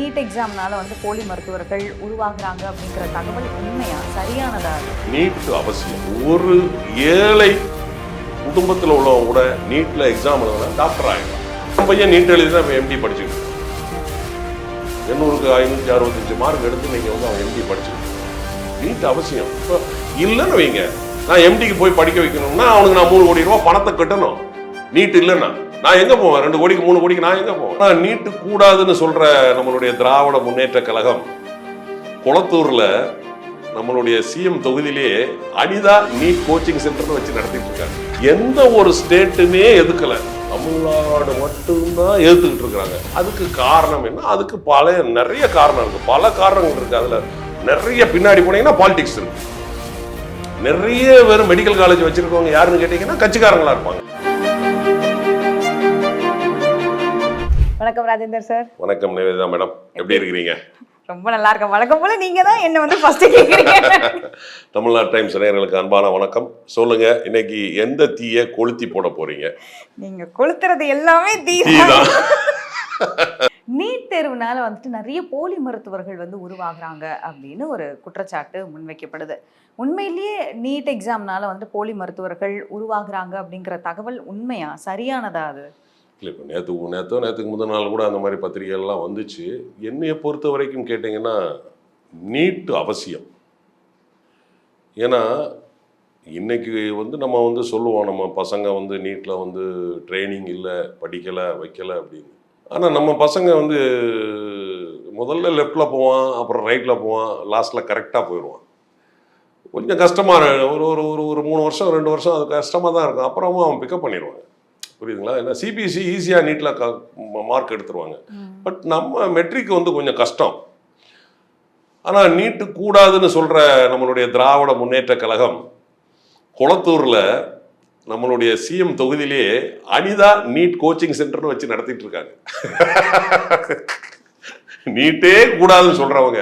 NEET எக்ஸாம்னால வந்து போலி மருத்துவர்கள் உருவாகுறாங்க அப்படிங்கிற தகவல் உண்மையா? சரியானதா? நீட் அவசியம். ஒரு ஏழை குடும்பத்தில் உள்ளவங்க கூட நீட்டில் எக்ஸாம் எழுதுனா டாக்டர் ஆகிடலாம் பையன் நீட் எழுதி தான் எம்டி படிச்சுக்கிட்டு எண்ணூறுக்கு ஐநூற்றி அறுபத்தஞ்சு மார்க் எடுத்து நீங்கள் வந்து அவன் எம்டி படிச்சுக்கிட்டு நீட் அவசியம். இப்போ இல்லைன்னு வைங்க. நான் எம்டிக்கு போய் படிக்க வைக்கணும்னா அவனுக்கு நான் மூணு கோடி ரூபா பணத்தை கட்டணும். நீட் இல்லைன்னா. நான் எங்கே போவேன்? ரெண்டு கோடிக்கு மூணு கோடிக்கு நான் எங்கே போவேன்? நான் நீட்டு கூடாதுன்னு சொல்கிற நம்மளுடைய திராவிட முன்னேற்ற கழகம் குளத்தூரில் நம்மளுடைய சிஎம் தொகுதியிலேயே அனிதா நீட் கோச்சிங் சென்டர்னு வச்சு நடத்திட்டு இருக்காங்க. எந்த ஒரு ஸ்டேட்டுமே எதுக்கல. தமிழ்நாடு மட்டும்தான் எதிர்த்துக்கிட்டு இருக்கிறாங்க. அதுக்கு காரணம் என்ன? அதுக்கு பல நிறைய காரணம் இருக்கு. பல காரணங்கள் இருக்கு. அதுல நிறைய பின்னாடி போனீங்கன்னா பாலிடிக்ஸ் இருக்கு. நிறைய பேர் மெடிக்கல் காலேஜ் வச்சிருக்கவங்க யாருன்னு கேட்டீங்கன்னா கட்சிக்காரங்களா இருப்பாங்க. வணக்கம் ராஜேந்தர் சார். வணக்கம் நிவேதா மேடம். எப்படி இருக்கிறீங்க? ரொம்ப நல்லா இருக்கேன். வழக்கம் போல நீங்க தான் என்ன வந்து ஃபர்ஸ்ட் கேக்குறீங்க? தமிழ்நாடு டைம்ஸ் நேயர்களுக்கு அன்பான வணக்கம். சொல்லுங்க இன்னைக்கு எந்த தீயை கொளுத்தி போட போறீங்க? நீங்க கொளுத்துறது எல்லாமே தீ நீட் தேர்வுனால வந்துட்டு நிறைய போலி மருத்துவர்கள் வந்து உருவாகுறாங்க அப்படின்னு ஒரு குற்றச்சாட்டு முன்வைக்கப்படுது. உண்மையிலேயே நீட் எக்ஸாம்னால வந்து போலி மருத்துவர்கள் உருவாகுறாங்க அப்படிங்கிற தகவல் உண்மையா? சரியானதா அது? இல்லை இப்போ நேற்று நேற்றோ நேற்றுக்கு முதல் நாள் கூட அந்த மாதிரி பத்திரிகைகள்லாம் வந்துச்சு. என்னைய பொறுத்த வரைக்கும் கேட்டிங்கன்னா நீட்டு அவசியம். ஏன்னா இன்றைக்கி வந்து நம்ம வந்து சொல்லுவோம் நம்ம பசங்க வந்து நீட்டில் வந்து ட்ரைனிங் இல்லை படிக்கலை வைக்கலை அப்படின்னு. ஆனால் நம்ம பசங்க வந்து முதல்ல லெஃப்டில் போவான் அப்புறம் ரைட்டில் போவான் லாஸ்ட்டில் கரெக்டாக போயிடுவான். கொஞ்சம் கஷ்டமாக ஒரு ஒரு ஒரு ஒரு மூணு வருஷம் ரெண்டு வருஷம் அது கஷ்டமாக தான் இருக்கும். அப்புறமா அவன் பிக்கப் பண்ணிடுவாங்க. புரியுதுங்களா? ஏன்னா சிபிஎஸ்சி ஈஸியாக நீட்டில் க மார்க் எடுத்துருவாங்க. பட் நம்ம மெட்ரிக் வந்து கொஞ்சம் கஷ்டம். ஆனால் நீட்டு கூடாதுன்னு சொல்கிற நம்மளுடைய திராவிட முன்னேற்ற கழகம் குளத்தூரில் நம்மளுடைய சிஎம் தொகுதியிலேயே அனிதா நீட் கோச்சிங் சென்டர்னு வச்சு நடத்திட்டு இருக்காங்க. நீட்டே கூடாதுன்னு சொல்கிறவங்க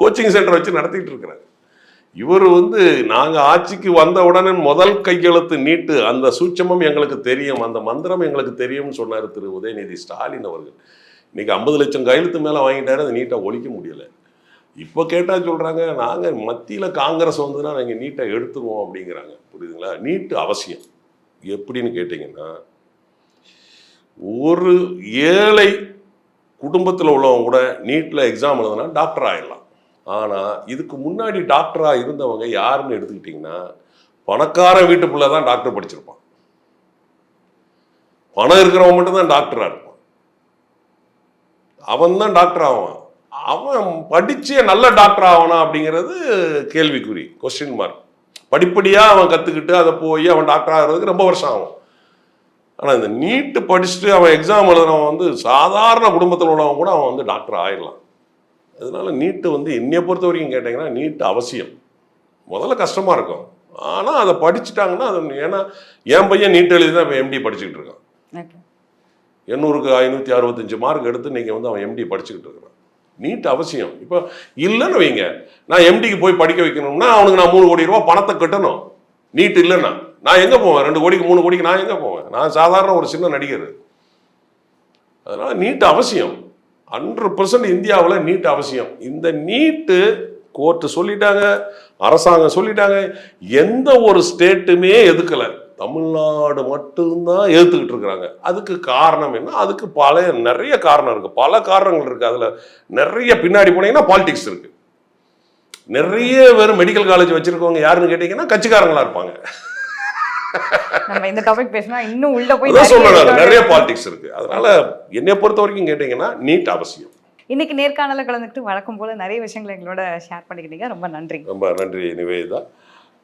கோச்சிங் சென்டர் வச்சு நடத்திட்டு இருக்கிறாங்க. இவர் வந்து நாங்கள் ஆட்சிக்கு வந்த உடனே முதல் கையெழுத்து நீட்டு அந்த சூட்சமம் எங்களுக்கு தெரியும் அந்த மந்திரம் எங்களுக்கு தெரியும்னு சொன்னார் திரு. உதயநிதி ஸ்டாலின் அவர்கள். இன்னைக்கு ஐம்பது லட்சம் கையெழுத்து மேலே வாங்கிட்டாரு அதை நீட்டாக ஒழிக்க முடியல. இப்போ கேட்டால் சொல்கிறாங்க நாங்கள் மத்தியில் காங்கிரஸ் வந்துன்னா நாங்கள் நீட்டை எடுத்துருவோம் அப்படிங்கிறாங்க. புரியுதுங்களா? நீட்டு அவசியம். எப்படின்னு கேட்டிங்கன்னா ஒரு ஏழை குடும்பத்தில் உள்ளவங்க கூட நீட்டில் எக்ஸாம் எழுதுனா டாக்டர் ஆயிடலாம். ஆனால் இதுக்கு முன்னாடி டாக்டராக இருந்தவங்க யாருன்னு எடுத்துக்கிட்டிங்கன்னா பணக்கார வீட்டு பிள்ளை தான் டாக்டர் படிச்சிருப்பான். பணம் இருக்கிறவன் மட்டும்தான் டாக்டராக இருப்பான். அவன் தான் டாக்டர் ஆவான். அவன் படித்து நல்ல டாக்டர் ஆவானா அப்படிங்கிறது கேள்விக்குறி கொஸ்டின் மார்க் படிப்படியாக அவன் கற்றுக்கிட்டு அதை போய் அவன் டாக்டர் ஆகிறதுக்கு ரொம்ப வருஷம் ஆகும். ஆனால் இந்த நீட்டு படிச்சுட்டு அவன் எக்ஸாம் எழுதுறவன் வந்து சாதாரண குடும்பத்தில் உள்ளவன் கூட அவன் வந்து டாக்டர் ஆயிடலாம். அதனால நீட்டு வந்து என்னைய பொறுத்த வரைக்கும் கேட்டிங்கன்னா நீட்டு அவசியம். முதல்ல கஷ்டமாக இருக்கும். ஆனால் அதை படிச்சுட்டாங்கன்னா அது ஏன்னா என் பையன் நீட் எழுதி தான் எம்டி படிச்சுக்கிட்டு இருக்கான். எண்ணூறுக்கு ஐநூற்றி அறுபத்தஞ்சு மார்க் எடுத்து நீங்கள் வந்து அவன் எம்டி படிச்சுக்கிட்டு இருக்கிறான். நீட் அவசியம். இப்போ இல்லைன்னு வைங்க. நான் எம்டிக்கு போய் படிக்க வைக்கணும்னா அவனுக்கு நான் மூணு கோடி ரூபா பணத்தை கட்டணும். நீட் இல்லைன்னா. நான் எங்கே போவேன்? ரெண்டு கோடிக்கு மூணு கோடிக்கு நான் எங்கே போவேன்? நான் சாதாரண ஒரு சின்ன நடிகர். அதனால் நீட் அவசியம். ஹண்ட்ரட் பர்சன்ட் இந்தியாவில் நீட் அவசியம். இந்த நீட்டு கோர்ட்டு சொல்லிட்டாங்க அரசாங்கம் சொல்லிட்டாங்க எந்த ஒரு ஸ்டேட்டுமே எதுக்கலை. தமிழ்நாடு மட்டும்தான் எதிர்த்துக்கிட்டு இருக்கிறாங்க. அதுக்கு காரணம் என்ன? அதுக்கு பல நிறைய காரணம் இருக்குது பல காரணங்கள் இருக்குது அதில் நிறைய பின்னாடி போனீங்கன்னா பாலிடிக்ஸ் இருக்குது நிறைய பேர் மெடிக்கல் காலேஜ் வச்சுருக்கவங்க யாருன்னு கேட்டிங்கன்னா கட்சிக்காரங்களா இருப்பாங்க. நம்ம இந்த டாபிக் பேசினா இன்னும் உள்ள போய் சொல்றேன் நிறைய பாலிடிக்ஸ் இருக்கு. அதனால என்னை பொறுத்த வரைக்கும் கேட்டீங்கன்னா நீட் அவசியம். இன்னைக்கு நேர்காணல கலந்துக்கிட்டு வழக்கம் போல நிறைய விஷயங்களை எங்களோட ஷேர் பண்ணிக்கிட்டீங்க. ரொம்ப நன்றி. ரொம்ப நன்றி நிவேதா.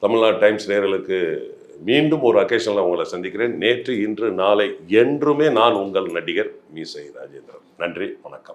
தமிழ்நாடு டைம்ஸ் நேயர்களுக்கு மீண்டும் ஒரு அக்கேஷனில் உங்களை சந்திக்கிறேன். நேற்று இன்று நாளை என்றுமே நான் உங்கள் நடிகர் மீசை ராஜேந்திரன். நன்றி வணக்கம்.